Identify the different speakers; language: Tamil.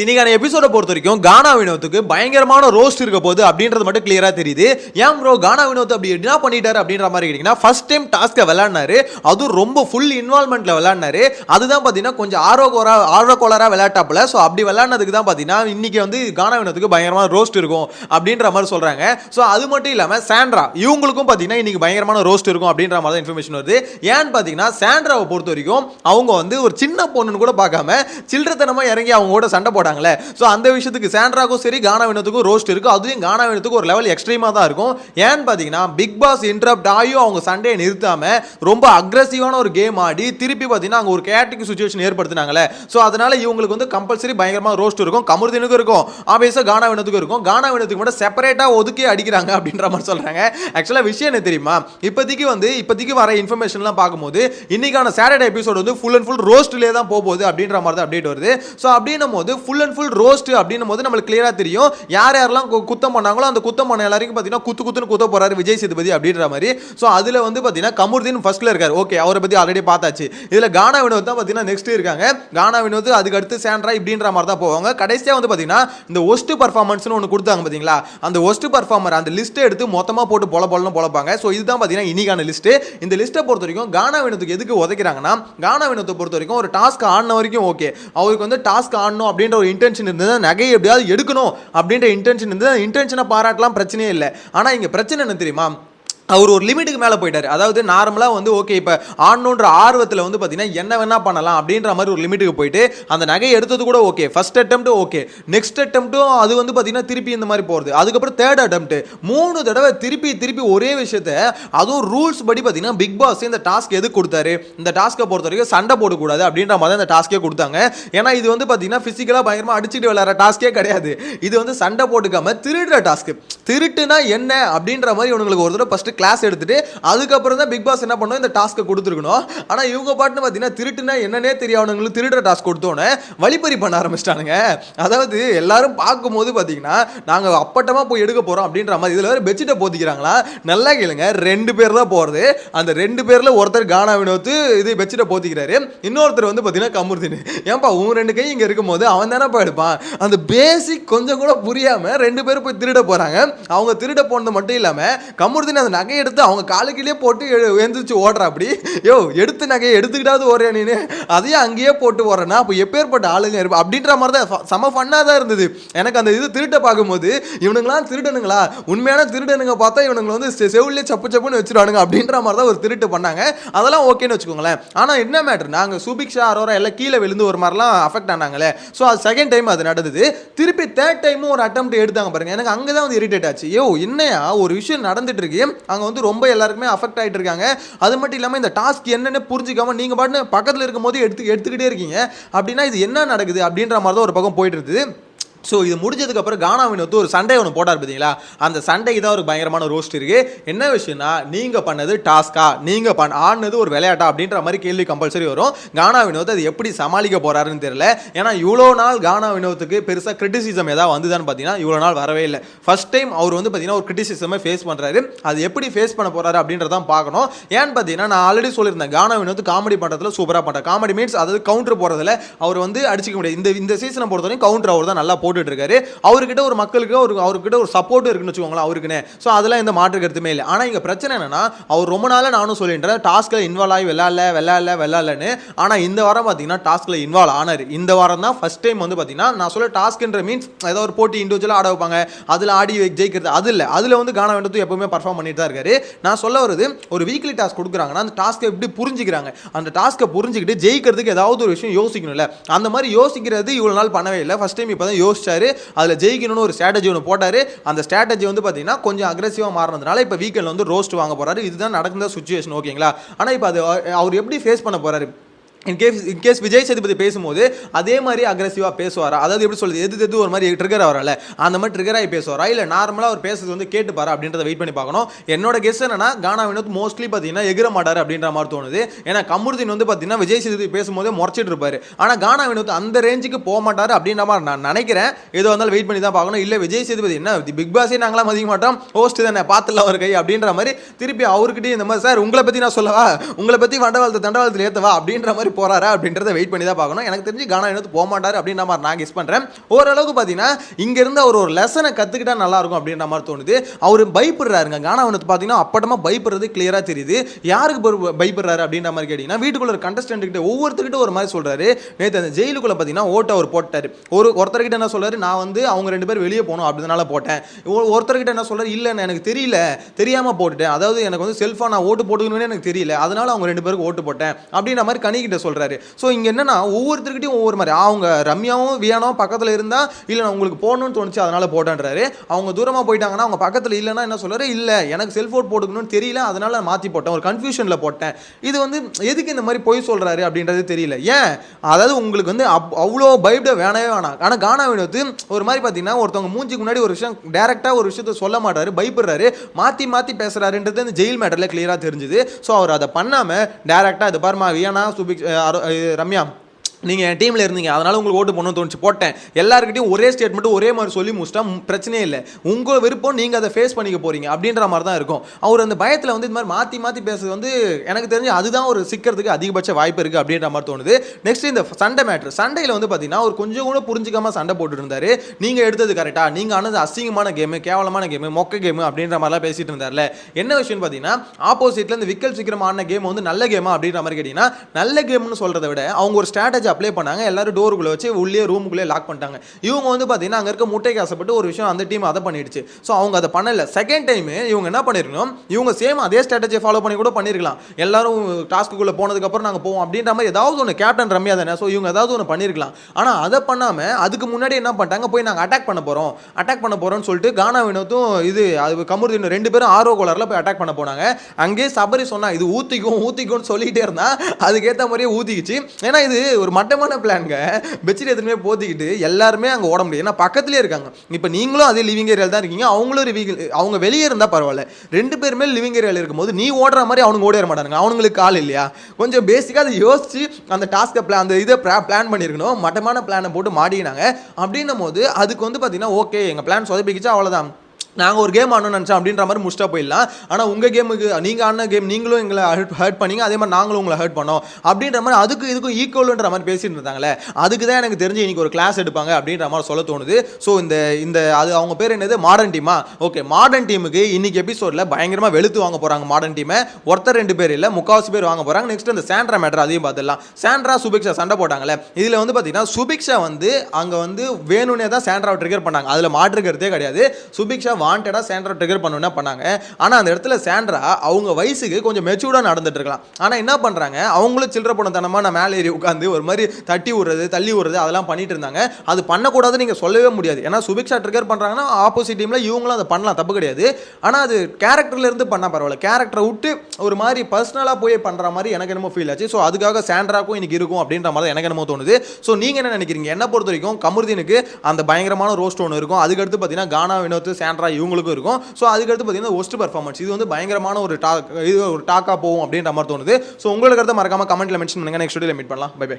Speaker 1: இன்னைக்கான எபிசோட பொறுத்த வரைக்கும் கானா வினோத்துக்கு பயங்கரமான ரோஸ்ட் இருக்க போகுது அப்படின்றது மட்டும் கிளியரா தெரியுது. ஏன் ப்ரோ கானா வினோத் அப்படி என்ன பண்ணிட்டாரு அப்படின்ற மாதிரி கேட்டீங்கன்னா ஃபர்ஸ்ட் டைம் டாஸ்க்கை விளையாடினாரு. அதுவும் ரொம்ப ஃபுல் இன்வால்மெண்ட்ல விளையாடினாரு. அதுதான் பார்த்தீங்கன்னா கொஞ்சம் ஆரோகோரா ஆர்வக்கோளரா விளையாட்டாப்புல. ஸோ அப்படி விளையாடினதுக்கு தான் பார்த்தீங்கன்னா இன்னைக்கு வந்து கானா வினோத்துக்கு பயங்கரமான ரோஸ்ட் இருக்கும் அப்படின்ற மாதிரி சொல்றாங்க. ஸோ அது மட்டும் இல்லாம சாண்ட்ரா இவங்களுக்கும் பார்த்தீங்கன்னா இன்னைக்கு பயங்கரமான ரோஸ்ட் இருக்கும் அப்படின்ற மாதிரி தான் இன்ஃபர்மேஷன் வருது. ஏன்னு பார்த்தீங்கன்னா சாண்ட்ராவை பொறுத்த வரைக்கும் அவங்க வந்து ஒரு சின்ன பொண்ணுன்னு கூட பார்க்காம சில்லறத்தனமா இறங்கி அவங்க கூட சண்டை போட்டாங்களே. ஸோ அந்த விஷயத்துக்கு சாண்ட்ராக்கும் சரி கானா வினத்துக்கும் ரோஸ்ட் இருக்கும் அதுவும் கானா வினத்துக்கு ஒரு லெவல் எக்ஸ்ட்ரீமாக தான் இருக்கும். ஏன்னு பார்த்தீங்கன்னா பிக் பாஸ் இன்டரப்ட் ஆகியும் அவங்க சண்டையை நிறுத்தாமல் ரொம்ப அக்ரஸிவான ஒரு கேம் ஆடி திருப்பி பார்த்தீங்கன்னா அங்கே ஒரு கேட்டிக் சுச்சுவேஷன் ஏற்படுத்தினாங்களே. ஸோ அதனால இவங்களுக்கு வந்து கம்பல்சரி பயங்கரமாக ரோஸ்ட் இருக்கும். கமருதீனுக்கும் இருக்கும். ஆபியஸாக கானா வினத்துக்கும் இருக்கும். கானா வினத்துக்கு மட்டும் செப்பரேட்டாக ஒதுக்கி அடிக்கிறாங்க அப்படின்ற மாதிரி சொல்கிறாங்க ஆக்சுவலாக விஷயம் என்ன தெரியுமா? இப்போதைக்கு வந்து இப்போதைக்கு வர இன்ஃபர்மேஷன்லாம் பார்க்கும்போது இன்னைக்கான சாட்டர்டே எபிசோடு வந்து ஃபுல் அண்ட் ஃபுல் ரோஸ்ட்லேயே தான் போகுது அப்படின்ற மாதிரி தான் அப்டேட் வருது. ஸோ அப்படின்னும் போது ஃபுல் அண்ட் ஃபுல் ரோஸ்ட் அப்படின்னும் போது நம்மளுக்கு கிளியராக தெரியும். யார் யாரெல்லாம் கு- குத்தம் பண்ணாங்களோ அந்த குத்தம் பண்ண எல்லாருக்கும் பார்த்தீங்கன்னா குத்து குத்துன்னு குத்த போகிறாரு விஜய் சேதுபதி அப்படின்ற மாதிரி. ஸோ அதில் வந்து பார்த்தீங்கன்னா கமுர்தீன் ஃபஸ்ட்டில் இருக்கார். ஓகே அவரை பற்றி ஆல்ரெடி பார்த்தாச்சு. இதில் கானா வினோத் தான் பார்த்தீங்கன்னா நெக்ஸ்ட் இருக்காங்க. கானா வினோத் அதுக்கு அடுத்து சேண்ட்ரா இப்படின்ற மாதிரி தான் போவாங்க. கடைசியாக வந்து பார்த்தீங்கன்னா இந்த ஒஸ்ட் பர்ஃபார்மன்ஸ்னு ஒன்று கொடுத்தாங்க பார்த்தீங்களா? அந்த ஒஸ்ட் பர்ஃபார்மர் அந்த லிஸ்ட்டை எடுத்து மொத்தமாக போட்டு பொல பொலன்னு பொழப்பாங்க ஸோ இதுதான் பார்த்தீங்கன்னா இனிக்கான லிஸ்ட்டு இந்த லிஸ்ட்டை பொறுத்த வரைக்கும் கானா வினோத்துக்கு எதுக்கு உதைக்கிறாங்கன்னா கானா வினோத்தை பொறுத்த வரைக்கும் ஒரு டாஸ்க் ஆடின வரைக்கும் ஓகே அவருக்கு வந்து டாஸ்க் ஆடணும் அப்படின்ற ஒரு இன்டென்ஷன் இருந்தது நகையை எப்படியாவது எடுக்கணும் அப்படின்ற இன்டென்ஷன் இருந்தது இன்டென்ஷனை பாராட்டலாம் பிரச்சனையே இல்லை. ஆனால் இங்கே பிரச்சனை என்ன தெரியுமா? அவர் ஒரு லிமிட்டுக்கு மேலே போயிட்டார். அதாவது நார்மலாக வந்து ஓகே இப்போ ஆடணுன்ற ஆர்வத்தில் வந்து பார்த்தீங்கன்னா என்ன வேணா பண்ணலாம் அப்படின்ற மாதிரி ஒரு லிமிட்டுக்கு போயிட்டு அந்த நகையை எடுத்தது கூட okay first attempt okay next அட்டம்ப்ட்டும் அது வந்து பார்த்தீங்கன்னா திருப்பி இந்த மாதிரி போகிறது அதுக்கப்புறம் தேர்ட் அட்டெம்ப்ட் மூணு தடவை திருப்பி திருப்பி ஒரே விஷயத்த அதுவும் ரூல்ஸ் படி பார்த்தீங்கன்னா பிக் பாஸ் இந்த டாஸ்க் எதுக்கு கொடுத்தாரு? இந்த டாஸ்க்கை பொறுத்த வரைக்கும் சண்டை போடக்கூடாது அப்படின்ற மாதிரி அந்த டாஸ்க்கே கொடுத்தாங்க. ஏன்னா இது வந்து பார்த்தீங்கன்னா ஃபிசிக்கலாக பயங்கரமாக அடிச்சுட்டு விளையாடுற டாஸ்க்கே கிடையாது. இது வந்து சண்டை போட்டுக்காமல் திருடுற டாஸ்க்கு திருட்டுனா என்ன அப்படின்ற மாதிரி இவங்களுக்கு ஒரு தடவை ஃபஸ்ட்டு கிளாஸ் எடுத்துட்டு அதுக்கப்புறம் தான் பிக் பாஸ் என்ன பண்ணணும் இந்த டாஸ்க்கை கொடுத்துருக்கணும். ஆனால் இவங்க பாட்டுன்னு பார்த்தீங்கன்னா திருட்டுனா என்னன்னே தெரியாதவங்களுக்கு திருடுற டாஸ்க் கொடுத்தோன்னே வழிப்பறி பண்ண ஆரம்பிச்சிட்டானுங்க. அதாவது எல்லாரும் பார்க்கும்போது பார்த்தீங்கன்னா நாங்கள் அப்பட்டமாக போய் எடுக்க போகிறோம் அப்படின்ற மாதிரி. இதில் வேறு பெட்ஷீட்டை போத்திக்கிறாங்களா? நல்லா கேளுங்க. ரெண்டு பேர் தான் போகிறது அந்த ரெண்டு பேரில் ஒருத்தர் கானா வினோத்து இது பெட்ஷீட்டை போத்திக்கிறாரு. இன்னொருத்தர் வந்து பார்த்தீங்கன்னா கமுர்தின். ஏன்பா உன் ரெண்டு கை இங்கே இருக்கும்போது அவன் தானே போய் எடுப்பான்? அந்த பேசிக் கொஞ்சம் கூட புரியாமல் ரெண்டு பேரும் போய் திருட போகிறாங்க அவங்க திருட போனது மட்டும் இல்லாமல் கமுர்தின் அந்த நகையை எடுத்து அவங்க காலுக்கிலே போட்டு எழுந்திரிச்சு ஓடுற அப்படி. யோ எடுத்து நகையை எடுத்துக்கிட்டாவது ஓடுறேன் நீனு? அதையும் அங்கேயே போட்டு ஓடுறேன்னா அப்போ எப்பேற்பட்ட ஆளுங்க இருப்பா அப்படின்ற மாதிரி தான் செம ஃபன்னாக தான் இருந்தது. எனக்கு அந்த இது திருட்ட பார்க்கும்போது இவனுங்களாம் திருடனுங்களா? உண்மையான திருடனுங்க பார்த்தா இவனுங்களை வந்து செ- சப்பு சப்புன்னு வச்சிருவானுங்க அப்படின்ற மாதிரி தான் ஒரு திருட்டு பண்ணாங்க. அதெல்லாம் ஓகேன்னு வச்சுக்கோங்களேன். ஆனால் என்ன மேட்ரு நாங்கள் சுபிக்ஷா அரோரா எல்லாம் கீழே விழுந்து ஒரு மாதிரிலாம் அஃபெக்ட் ஆனாங்களே. ஸோ அது செகண்ட் டைம் அது நடந்தது. திருப்பி தேர்ட் டைமும் ஒரு அட்டம் எடுத்தாங்க பாருங்க. எனக்கு அங்கே தான் வந்து இரிட்டேட் ஆச்சு. யோ என்னையா? ஒரு விஷயம் நடந்துட்டு இருக்கு. அங்கே வந்து ரொம்ப எல்லாருக்குமே அஃபெக்ட் ஆகிட்டு இருக்காங்க. அது மட்டும் இல்லாமல் இந்த டாஸ்க் என்னென்னு புரிஞ்சுக்காமல் நீங்கள் பாட்டு பக்கத்தில் இருக்கும்போது எடுத்து எடுத்துக்கிட்டே இருக்கீங்க. அப்படின்னா இது என்ன நடக்குது அப்படின்ற மாதிரி தான் ஒரு பக்கம் போயிட்டு இருக்குது. ஸோ இது முடிஞ்சதுக்கப்புறம் கானாவின் கானா வினோத்து ஒரு சண்டை ஒன்று போட்டார் பார்த்தீங்களா அந்த சண்டைக்கு தான் ஒரு பயங்கரமான ரோஸ்ட் இருக்குது என்ன விஷயம்னா நீங்கள் பண்ணது டாஸ்கா நீங்கள் பண் ஆடினது ஒரு விளையாட்டா? அப்படின்ற மாதிரி கேள்வி கம்பல்சரி வரும். கானா வினோத் அது எப்படி சமாளிக்க போகிறாருன்னு தெரியல. ஏன்னா இவ்வளோ நாள் கானா வினோத்துக்கு பெருசாக கிரிட்டிசிசம் ஏதாவது வந்துதான்னு பார்த்தீங்கன்னா இவ்வளோ நாள் வரவே இல்லை. ஃபர்ஸ்ட் டைம் அவர் வந்து பார்த்தீங்கன்னா ஒரு கிரிட்டிசிசமே ஃபேஸ் பண்ணுறாரு அது எப்படி ஃபேஸ் பண்ண போகிறாரு அப்படின்றதான் பார்க்கணும். ஏன்னு பார்த்தீங்கன்னா நான் ஆல்ரெடி சொல்லியிருந்தேன் கானா வினோத் காமெடி பண்ணுறதுல சூப்பராக பண்ணுறேன் காமெடி மீன்ஸ் அதாவது கவுண்டர் போகிறதுல அவர் வந்து அடிச்சிக்க முடியாது. இந்த இந்த சீசனை பொறுத்தவரைக்கும் கவுண்டர் அவர் தான் நல்லா போட்டு போட்டுட்டு இருக்காரு அவர்கிட்ட ஒரு மக்களுக்கு ஒரு அவர்கிட்ட ஒரு சப்போர்ட் இருக்குன்னு வச்சுக்கோங்களேன் அவருக்குன்னு. ஸோ அதெல்லாம் எந்த மாற்று கருத்துமே இல்லை. ஆனால் இங்கே பிரச்சனை என்னன்னா அவர் ரொம்ப நாளாக நானும் சொல்லின்றேன் டாஸ்க்கில் இன்வால்வ் ஆகி விளாட்ல விளாட்ல விளாட்லன்னு ஆனால் இந்த வாரம் பார்த்தீங்கன்னா டாஸ்க்கில் இன்வால்வ் ஆனார். இந்த வாரம் தான் ஃபர்ஸ்ட் டைம் வந்து பார்த்தீங்கன்னா நான் சொல்ல டாஸ்க்ன்ற மீன்ஸ் ஏதோ ஒரு போட்டி இண்டிவிஜுவலாக ஆட வைப்பாங்க. அதில் ஆடி ஜெயிக்கிறது அது இல்லை. அதில் வந்து காண வேண்டது எப்பவுமே பர்ஃபார்ம் பண்ணிட்டு தான் இருக்காரு. நான் சொல்ல வருது ஒரு வீக்லி டாஸ்க் கொடுக்குறாங்கன்னா அந்த டாஸ்க்கை எப்படி புரிஞ்சுக்கிறாங்க? அந்த டாஸ்க்கை புரிஞ்சுக்கிட்டு ஜெயிக்கிறதுக்கு ஏதாவது ஒரு விஷயம் யோசிக்கணும்ல. அந்த மாதிரி யோசிக்கிறது இவ்வளோ நாள் பண்ணவே இல்லை. ஃபஸ்ட் டைம் இப்போ தான் யோசிச்சு யோசிச்சாரு அதில் ஜெயிக்கணும்னு ஒரு ஸ்ட்ராட்டஜி ஒன்று போட்டார். அந்த ஸ்ட்ராட்டஜி வந்து பார்த்தீங்கன்னா கொஞ்சம் அக்ரெசிவாக மாறினதுனால இப்போ வீக்கெண்டில் வந்து ரோஸ்ட் வாங்க போறாரு. இதுதான் நடக்கிற சுச்சுவேஷன் ஓகேங்களா ஆனால் இப்போ அது அவர் எப்படி ஃபேஸ் பண்ண போகிறாரு இன்கேஸ் இன்கேஸ் விஜய் சேதுபதி பேசும்போது அதே மாதிரி அக்ரெசிவாக பேசுவாரா? அதாவது எப்படி சொல்றது? எது எது ஒரு மாதிரி ட்ரிகர் ஆகிறால அந்த மாதிரி ட்ரிகர் ஆகி பேசுவாரா? இல்லை நார்மலாக அவர் பேசுறது வந்து கேட்டுப்பாரா? அப்படின்றத வெயிட் பண்ணி பார்க்கணும். என்னோட கெஸ் என்னன்னா கானா வினோத் மோஸ்ட்லி பார்த்தீங்கன்னா எகிர மாட்டார் அப்படின்ற மாதிரி தோணுது. ஏன்னா கமருதீன் வந்து பார்த்தீங்கன்னா விஜய் சேதுபதி பேசும்போதே முறைச்சிட்டு இருப்பார். ஆனால் கானா வினோத் அந்த ரேஞ்சுக்கு போக மாட்டார் அப்படின்ற மாதிரி நான் நினைக்கிறேன். ஏதோ வந்தாலும் வெயிட் பண்ணி தான் பார்க்கணும். இல்லை விஜய் சேதுபதி என்ன பிக் பாஸே நாங்களாம் மதிக்க மாட்டோம். ஹோஸ்ட் தானே பார்த்துல அவர் கை அப்படின்ற மாதிரி திருப்பி அவர்கிட்டயும் இந்த மாதிரி சார் உங்களை பற்றி நான் சொல்லவா? உங்களை பற்றி வண்டவாளத்தை தண்டவாளத்தில் ஏற்றவா அப்படின்ற மாதிரி போறாரா அப்படின்றத வெயிட் பண்ணி தான் பார்க்கணும். எனக்கு தெரிஞ்சு கானா வினோத் போக மாட்டார் அப்படின்ற மாதிரி நான் கெஸ் பண்றேன். ஓரளவுக்கு பார்த்தீங்கன்னா இங்க இருந்து அவர் ஒரு லெசனை கத்துக்கிட்டா நல்லா இருக்கும் அப்படின்ற மாதிரி தோணுது. அவர் பயப்படுறாருங்க. கானா வினோத் பார்த்தீங்கன்னா அப்பட்டமா பயப்படுறது கிளியரா தெரியுது. யாருக்கு பயப்படுறாரு அப்படின்ற மாதிரி கேட்டீங்கன்னா வீட்டுக்குள்ள ஒரு contestant கிட்ட ஒவ்வொருத்தர்கிட்ட ஒரு மாதிரி சொல்றாரு. நேற்று அந்த ஜெயிலுக்குள்ள பார்த்தீங்கன்னா ஓட்டை அவர் போட்டார். ஒரு ஒருத்தர்கிட்ட என்ன சொல்றாரு? நான் வந்து அவங்க ரெண்டு பேர் வெளியே போகணும் அப்படினால போட்டேன். ஒருத்தர் ஒருத்தர்கிட்ட என்ன சொல்றாரு? இல்லை எனக்கு தெரியல. தெரியாம போட்டுட்டேன். அதாவது எனக்கு வந்து செல்ஃபா நான் ஓட்டு போட்டுக்கணும்னு எனக்கு தெரியல. அதனால அவங்க ரெண்டு பேருக்கு ஓட்டு போட்டேன். அப்படின்ற மாதிரி கிட்ட சொல்கிறாரு ஸோ இங்கே என்னென்னா ஒவ்வொருத்தர்கிட்டயும் ஒவ்வொரு மாதிரி. அவங்க ரம்யாவும் வியானாவும் பக்கத்தில் இருந்தால் இல்லை நான் உங்களுக்கு போடணும்னு தோணுச்சு அதனால் போட்டேன்றாரு. அவங்க தூரமாக போயிட்டாங்கன்னா அவங்க பக்கத்தில் இல்லைன்னா என்ன சொல்கிறாரு இல்லை எனக்கு செல்ஃபோன் போட்டுக்கணும்னு தெரியல அதனால் நான் மாற்றி போட்டேன் ஒரு கன்ஃபியூஷனில் போட்டேன். இது வந்து எதுக்கு இந்த மாதிரி பொய் சொல்கிறாரு அப்படின்றது தெரியல. ஏன்? அதாவது உங்களுக்கு வந்து அப்- அவ்வளோ பயப்பட வேணவே வேணாம். ஆனால் கானா வினோத்து ஒரு மாதிரி பார்த்தீங்கன்னா ஒருத்தவங்க மூஞ்சிக்கு முன்னாடி ஒரு விஷயம் டேரெக்டாக ஒரு விஷயத்த சொல்ல மாட்டார் பயப்படுறாரு மாற்றி மாற்றி பேசுகிறாருன்றது இந்த ஜெயில் மேட்டரில் கிளியராக தெரிஞ்சுது. ஸோ அவர் அதை பண்ணாமல் டேரெக்டாக இது பாருமா வியானா சுபிக் Eh, Ramia, eh, நீங்கள் என் டீமில் இருந்தீங்க. அதனால் உங்களுக்கு ஓட்டு பண்ணணும்னு தோணுச்சு. போட்டேன். எல்லாருக்கிட்டையும் ஒரே ஸ்டேட்மெண்ட் ஒரே மாதிரி சொல்லி முடிச்சிட்டா பிரச்சனையே இல்லை. உங்கள் விருப்பம் நீங்கள் அதை ஃபேஸ் பண்ணிக்க போகிறீங்க அப்படின்ற மாதிரி தான் இருக்கும். அவர் அந்த பயத்தில் வந்து இந்த மாதிரி மாற்றி மாற்றி பேசுறது வந்து எனக்கு தெரிஞ்சு அதுதான் ஒரு சிக்கிறதுக்கு அதிகபட்ச வாய்ப்பு இருக்குது அப்படின்ற மாதிரி தோணுது. நெக்ஸ்ட் இந்த சண்டை மேட்ரு சண்டையில் வந்து பார்த்தீங்கன்னா அவர் கொஞ்சம் கூட புரிஞ்சிக்காமல் சண்டை போட்டுட்டு இருந்தார். நீங்கள் எடுத்தது கரெக்டாக நீங்கள் ஆனது அசிங்கமான கேமு கேவலமான கேமு மொக்க கேமு அப்படின்ற மாதிரிலாம் பேசிகிட்டு இருந்தார்ல. என்ன விஷயம்னு பார்த்தீங்கன்னா ஆப்போசிட்டில் இந்த விக்கல் சீக்கிரம் கேம் வந்து நல்ல கேமா அப்படின்ற மாதிரி கேட்டிங்கன்னா நல்ல கேம்னு சொல்கிறத விட அவங்க ஒரு ஸ்ட்ராட்டஜி அப்ளை பண்ணாங்க. எல்லாரும் டோருக்குள்ளே வச்சு உள்ளே ரூமுக்குள்ளே லாக் பண்ணிட்டாங்க. இவங்க வந்து பார்த்தீங்கன்னா அங்கே இருக்க முட்டைக்கு ஆசைப்பட்டு ஒரு விஷயம் அந்த டீம் அதை பண்ணிடுச்சு. ஸோ அவங்க அதை பண்ணல. செகண்ட் டைம் இவங்க என்ன பண்ணிருக்கணும்? இவங்க சேம் அதே ஸ்ட்ராட்டஜி ஃபாலோ பண்ணி கூட பண்ணியிருக்கலாம் எல்லாரும் டாஸ்க்குள்ளே போனதுக்கப்புறம் நாங்கள் போவோம் அப்படின்ற மாதிரி ஏதாவது ஒன்று கேப்டன் ரம்யா தானே? ஸோ இவங்க ஏதாவது ஒன்று பண்ணியிருக்கலாம் ஆனால் அதை பண்ணாமல் அதுக்கு முன்னாடி என்ன பண்ணிட்டாங்க? போய் நாங்கள் அட்டாக் பண்ண போகிறோம் அட்டாக் பண்ண போகிறோம்னு சொல்லிட்டு கானா வினோத்தும் இது அது கமருதீன் ரெண்டு பேரும் ஆர்வ கோளாரில் போய் அட்டாக் பண்ண போனாங்க. அங்கேயே சபரி சொன்னால் இது ஊற்றிக்கும் ஊற்றிக்கும்னு சொல்லிகிட்டே இருந்தால் அதுக்கேற்ற மாதிரியே ஊத்திக்கிச்சு. ஏன்னா இது ஒரு மட்டமான பிளான்ங்க பெட்ஷீட் எதுவுமே போத்திக்கிட்டு எல்லாருமே அங்கே ஓட முடியும் ஏன்னா பக்கத்துலேயே இருக்காங்க. இப்போ நீங்களும் அதே லிவிங் ஏரியாவில் தான் இருக்கீங்க. அவங்களும் லிவிங் அவங்க வெளியே இருந்தால் பரவாயில்ல. ரெண்டு பேருமே லிவிங் ஏரியாவில் இருக்கும்போது நீ ஓடுற மாதிரி அவனுங்க ஓடிட மாட்டானுங்க. அவனுங்களுக்கு கால் இல்லையா? கொஞ்சம் பேசிக்காக அதை யோசிச்சு அந்த டாஸ்க்கை பிளான் அந்த இதை பிளான் பண்ணியிருக்கணும் மட்டமான பிளானை போட்டு மாடினாங்க அப்படின்னும் போது அதுக்கு வந்து பார்த்தீங்கன்னா ஓகே எங்கள் பிளான் சொதப்பிக்கிச்சா அவ்வளோதான் நாங்கள் ஒரு கேம் ஆடணும்னு நினச்சோம் அப்படின்ற மாதிரி முடிச்சிட்டா போயிடலாம். ஆனால் உங்கள் கேமுக்கு நீங்கள் ஆடின கேம் நீங்களும் எங்களை ஹர்ட் ஹர்ட் பண்ணிங்க. அதே மாதிரி நாங்களும் உங்களை ஹர்ட் பண்ணோம். அப்படின்ற மாதிரி அதுக்கு இதுக்கும் ஈக்குவல்ன்ற மாதிரி பேசிட்டு இருந்தாங்களே அதுக்கு தான் எனக்கு தெரிஞ்சு இன்றைக்கி ஒரு கிளாஸ் எடுப்பாங்க அப்படின்ற மாதிரி சொல்ல தோணுது. ஸோ இந்த இந்த அது அவங்க பேர் என்னது? மாடர்ன் டீமா ஓகே மாடர்ன் டீமுக்கு இன்றைக்கி எபிசோடில் பயங்கரமாக வெளுத்து வாங்க போகிறாங்க மாடர்ன் டீமை ஒருத்தர் ரெண்டு பேர் இல்லை முக்காவாசி பேர் வாங்க போகிறாங்க நெக்ஸ்ட் இந்த சாண்ட்ரா மேட்டர் அதையும் பார்த்துடலாம். சாண்ட்ரா சுபிக்ஷா சண்டை போட்டாங்களே இதில் வந்து பார்த்தீங்கன்னா சுபிக்ஷா வந்து அங்கே வந்து வேணும்னே தான் சாண்ட்ராவை ட்ரிகர் பண்ணாங்க. அதில் மாற்றுக்கிறதே கிடையாது. சுபிக்ஷா வாண்டடாக சாண்ட்ரா ட்ரிகர் பண்ணணும்னா பண்ணாங்க? ஆனால் அந்த இடத்துல சாண்ட்ரா அவங்க வயசுக்கு கொஞ்சம் மெச்சூர்டாக நடந்துட்டு இருக்கலாம். ஆனால் என்ன பண்ணுறாங்க அவங்களும் சில்லற பணத்தனமாக நான் மேலே ஏறி உட்காந்து ஒரு மாதிரி தட்டி விடுறது தள்ளி விடுறது அதெல்லாம் பண்ணிட்டு இருந்தாங்க. அது பண்ணக்கூடாதுன்னு நீங்கள் சொல்லவே முடியாது. ஏன்னா சுபிக்ஷா ட்ரிகர் பண்ணுறாங்கன்னா ஆப்போசிட் டீமில் இவங்களும் அதை பண்ணலாம் தப்பு கிடையாது. ஆனால் அது கேரக்டர்லேருந்து பண்ணால் பரவாயில்ல. கேரக்டரை விட்டு ஒரு மாதிரி பர்சனலாக போய் பண்ணுற மாதிரி எனக்கு என்னமோ ஃபீல் ஆச்சு. ஸோ அதுக்காக சாண்ட்ராக்கும் இன்னைக்கு இருக்கும் அப்படின்ற மாதிரி எனக்கு என்னமோ தோணுது. ஸோ நீங்கள் என்ன நினைக்கிறீங்க? என்ன பொறுத்த வரைக்கும் கமருதீனுக்கு அந்த பயங்கரமான ரோஸ்ட் ஒன்று இருக்கும். அதுக்கடுத்து பார்த்தீங்கன்னா கானா வினோத் சாண்ட்ரா இவங்களுக்கும் இருக்கும். ஸோ அதுக்கடுத்து பார்த்தீங்கன்னா ஒஸ்ட் பர்ஃபார்மன்ஸ் இது வந்து பயங்கரமான ஒரு டாக் இது ஒரு டாக்காக போகும் அப்படின்ற மாதிரி தோணுது. ஸோ உங்களுக்கு அடுத்த மறக்காம கமெண்ட்ல மென்ஷன் பண்ணுங்கள் நெக்ஸ்ட் வீடியோவில் மீட் பண்ணலாம். Bye by